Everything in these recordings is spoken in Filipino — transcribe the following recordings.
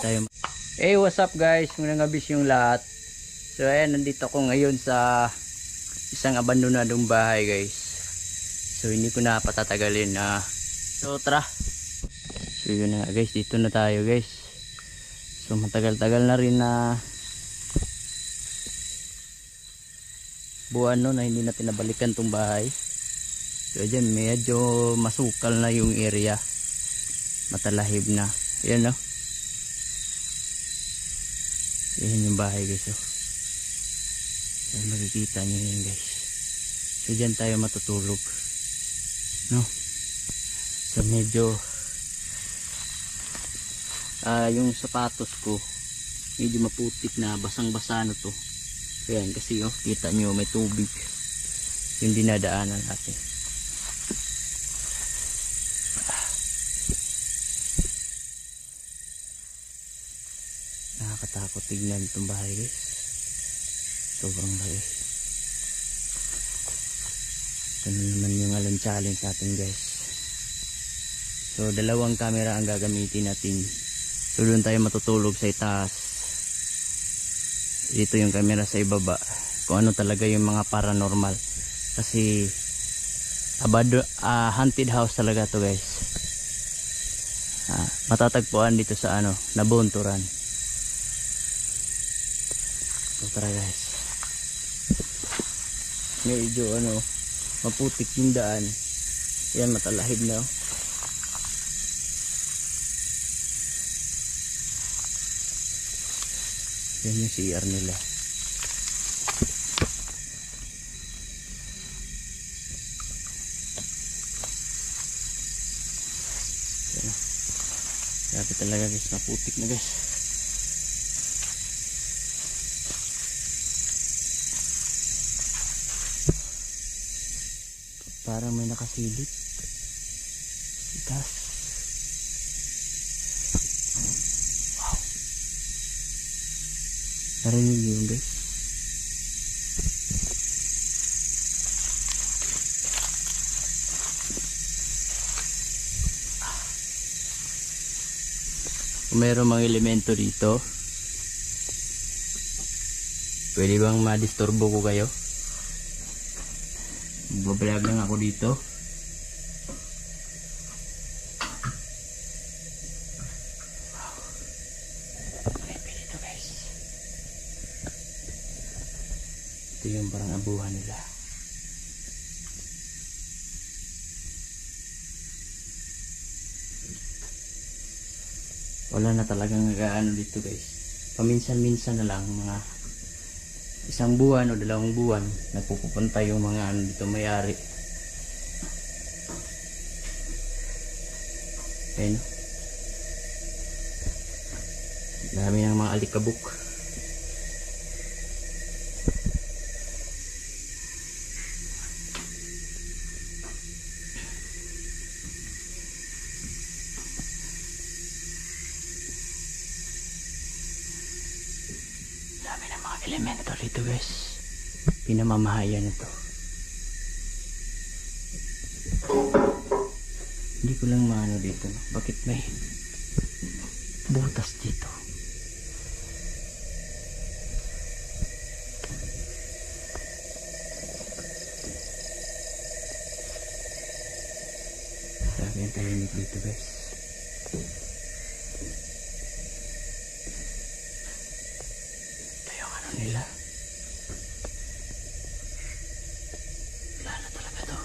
tayo. Hey, what's up guys? Magandang gabi yung lahat. So ayan, nandito ako ngayon sa isang abandonadong bahay guys. So hindi ko na patatagalin na. So tara. So yun na guys, dito na tayo guys. So matagal-tagal na rin na buwan no na hindi natin nabalikan tong bahay. So dyan, medyo masukal na yung area. Matalahib na. Yan no. Yan yung bahay guys. Oh. Yan, makikita nyo yun guys. So dyan tayo matutulog. No. So medyo ah yung sapatos ko medyo maputik na basang-basa na to. Ayan kasi oh, kita nyo may tubig yung dinadaanan natin. Nakakatakot tignan itong bahay guys. Sobrang laki. Na naman yung alam challenge natin guys. So dalawang camera ang gagamitin natin. So doon tayo matutulog sa itaas. Dito yung camera sa ibaba. Kung ano talaga yung mga paranormal. Kasi abado, ah, haunted house talaga to guys. Ah, matatagpuan dito sa ano, Nabunturan. So tara guys. Medyo ano, maputik yung daan. Yan matalahib na. oh. Yan yung CR nila. Na. Grabe talaga guys, maputik na guys. Parang may nakasilip. Gas. Wow. Narinig yun guys? Kung meron mga elemento dito, pwede bang madisturbo ko kayo? Magbablog lang ako dito. Ito yung parang abuhan nila. Wala na talagang nag-ano dito guys. Paminsan-minsan na lang mga isang buwan o dalawang buwan nagpupunta yung mga ano dito may-ari. Ayun. Dami ng mga alikabok. Dami ng mga elemento dito guys. Pinamamahayan na to. Hindi ko lang maano dito. no? Bakit may butas dito? Grabe yung tahimik dito guys. Ito yung ano nila. Wala na talaga to.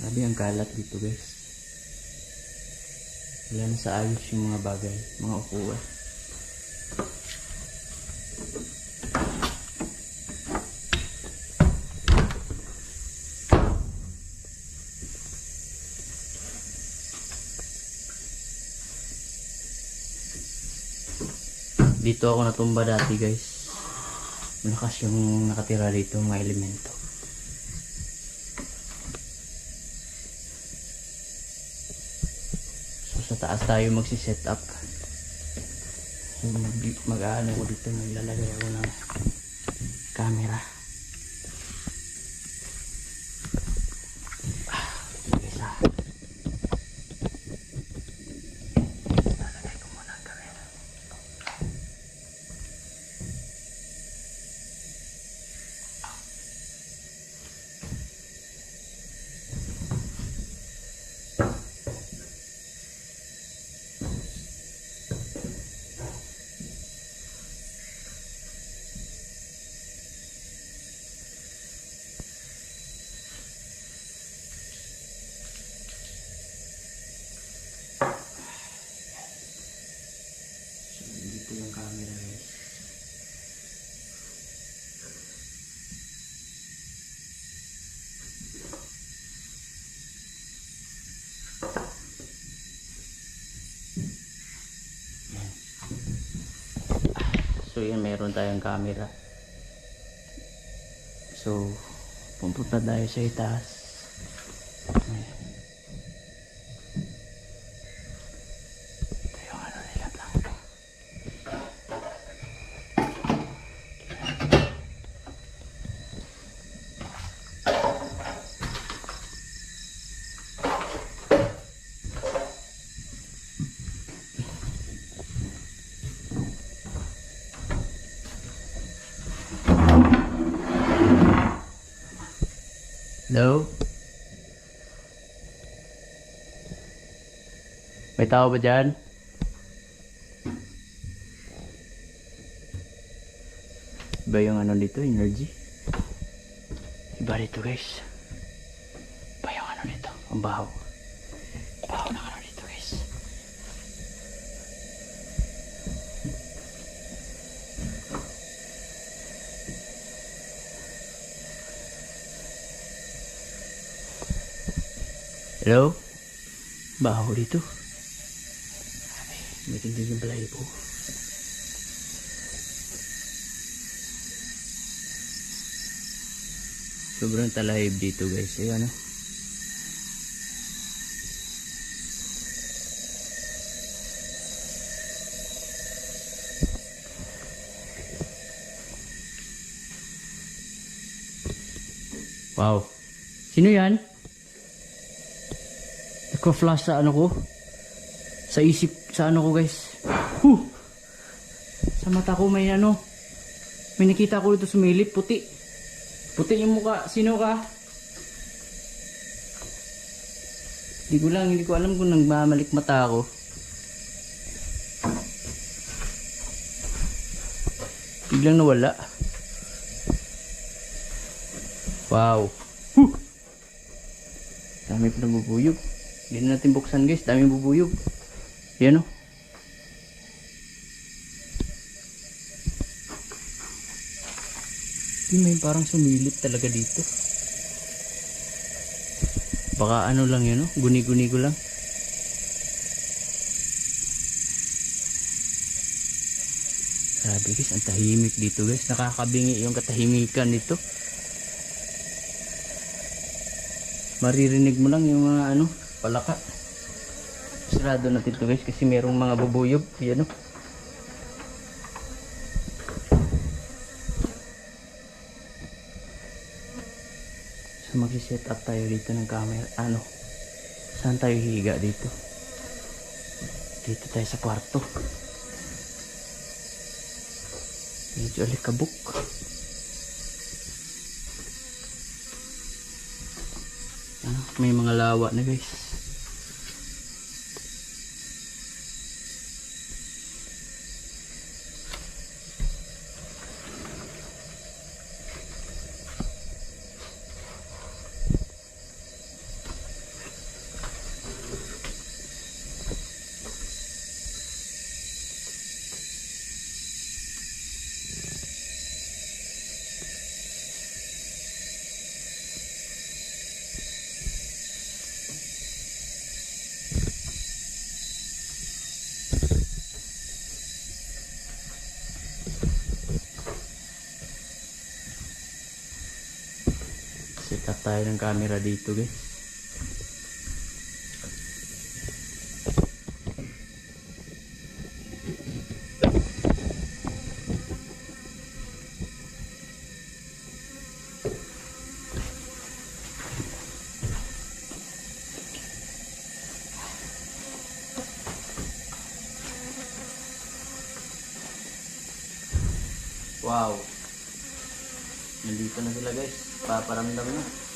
Sabi ang kalat dito guys. Wala na sa ayos yung mga bagay, mga upuan. Dito ako natumba dati guys. Malakas yung nakatira dito mga elemento. So sa taas tayo magsi-set up. Mag-ano ko dito, maglalagay ako ng ko yung camera niya. So yun, meron tayong camera. So, pupunta tayo sa itaas. Hello? May tao ba dyan? Iba yung ano dito, energy. Iba dito guys. Iba yung ano dito, ang baho. Baho ng ano dito guys. Hello? Baho dito. May tingin yung balay po. Sobrang talahib dito guys. Ayan oh. Wow. Sino yan? Nagka-flash sa ano ko. Sa isip, sa ano ko guys. Huh! Sa mata ko may ano. May nakita ko dito sumilip, puti. Puti yung mukha. Sino ka? Hindi ko lang, hindi ko alam kung nagmamalik mata ako. Biglang nawala. Wow. Huh! Dami pa nabubuyog. Hindi na natin buksan guys. Dami bubuyog. Yan o. Di may parang sumilip talaga dito. Baka ano lang yun, no? Guni-guni ko lang. Sabi guys, ang tahimik dito guys. Nakakabingi yung katahimikan nito. Maririnig mo lang yung mga ano, palaka. Sarado natin to guys kasi merong mga bubuyog. Yan o. So mag-set up tayo dito ng camera. Ano? Saan tayo higa dito? Dito tayo sa kwarto. Medyo alikabok. Ano, may mga lawa na guys. Set up tayo ng camera dito guys. Wow. Nandito na sila guys. Paparamdam na.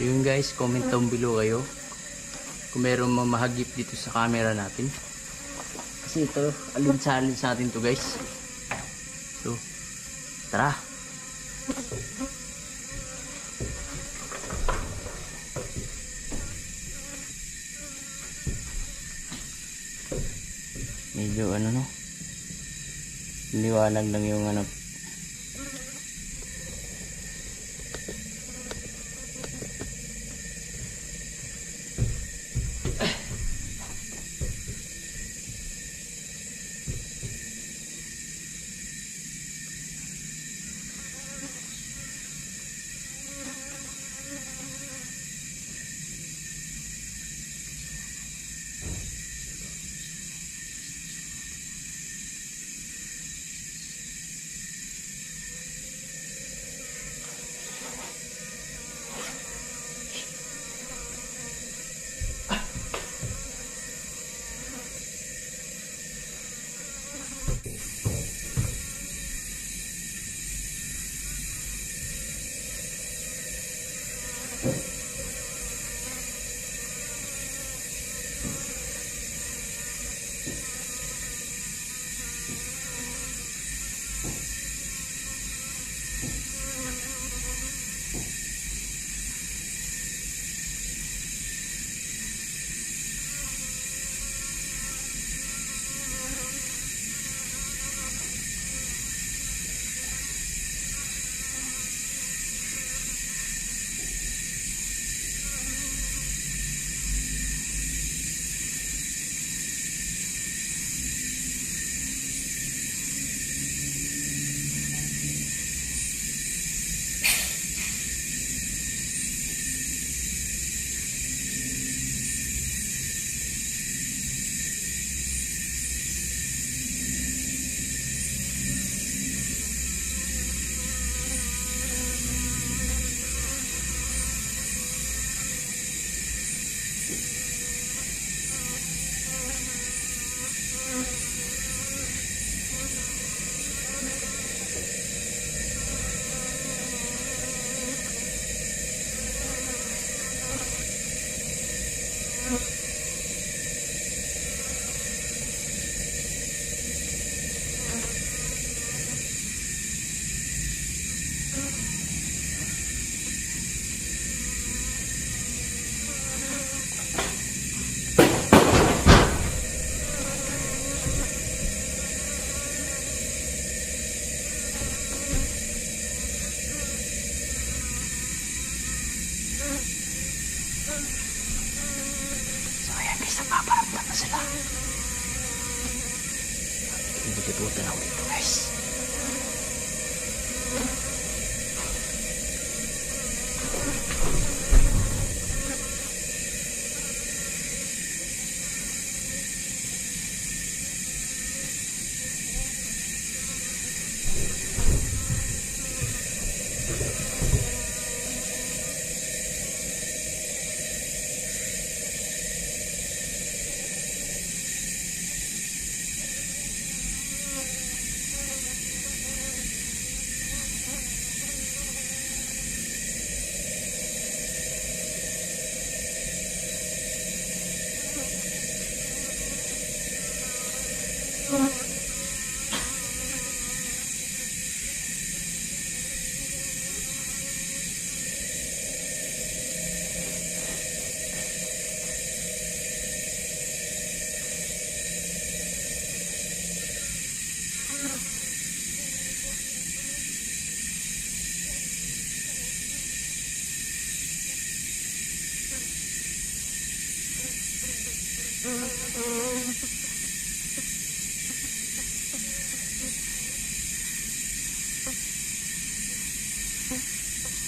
So yun guys, comment down below kayo kung meron mamahagip dito sa camera natin. Kasi ito, alin sa alin sa atin to guys. So, tara! Medyo ano no, liwanag lang yung ano So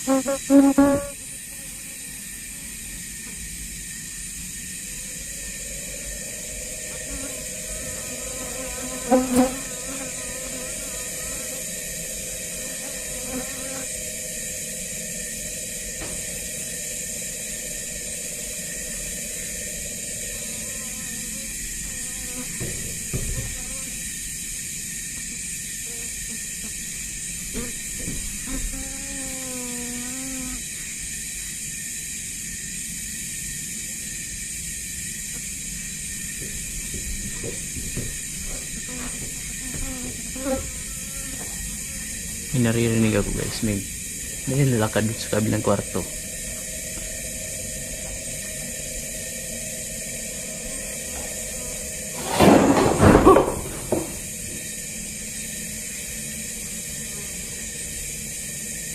すいまフフ。May naririnig ako guys. May, may lalakad sa kabilang kwarto.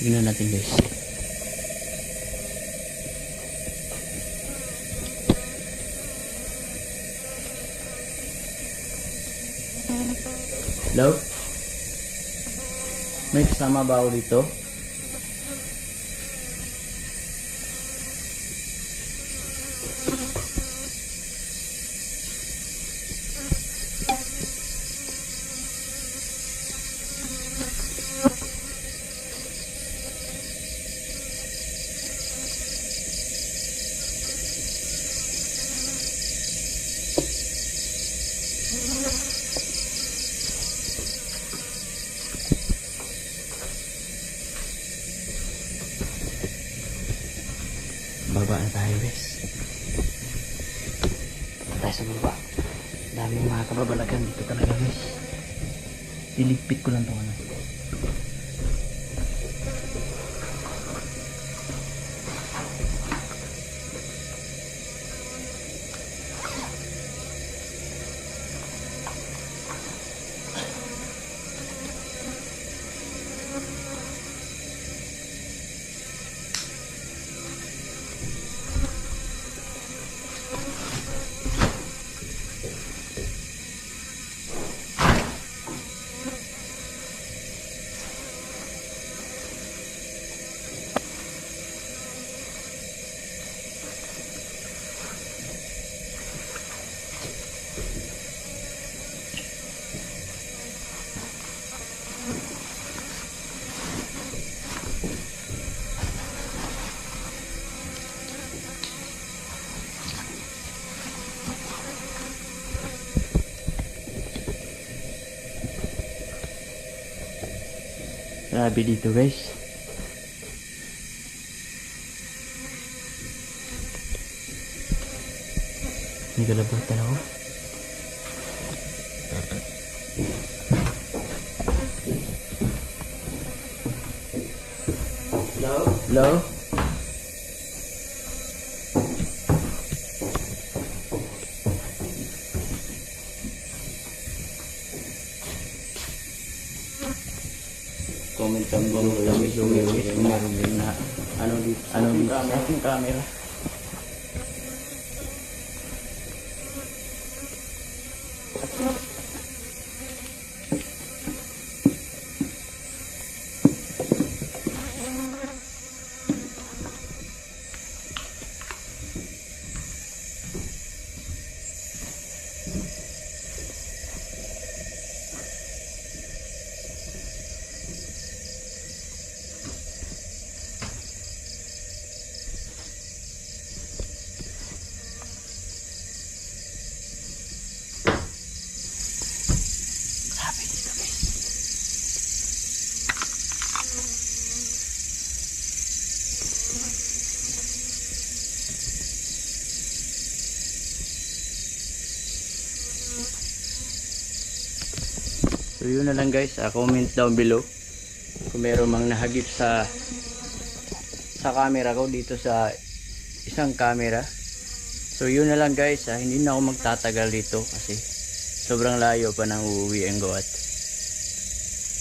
Tingnan natin guys. Hello? May kasama ba ako dito? Baba na tayo guys. Baba tayo sa baba. Daming mga kababalagan dito talaga guys. Iligpit ko lang tong ano. Grabe dito guys. May kalabutan ako. Hello? Hello? comment kang lumiwis kung meron din na ano dito ano dito camera yun na lang guys, ah, comment down below kung meron mang nahagip sa sa camera ko dito sa isang camera. So yun na lang guys, ah, hindi na ako magtatagal dito kasi sobrang layo pa ng uuwiin ko at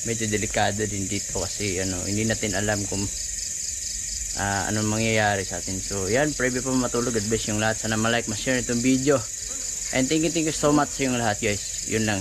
medyo delikado din dito kasi ano, hindi natin alam kung ah, anong mangyayari sa atin. So yan, pray pa matulog. God bless yung lahat. Sana ma-like, ma-share itong video. And thank you, thank you so much sa yung lahat guys. Yun lang.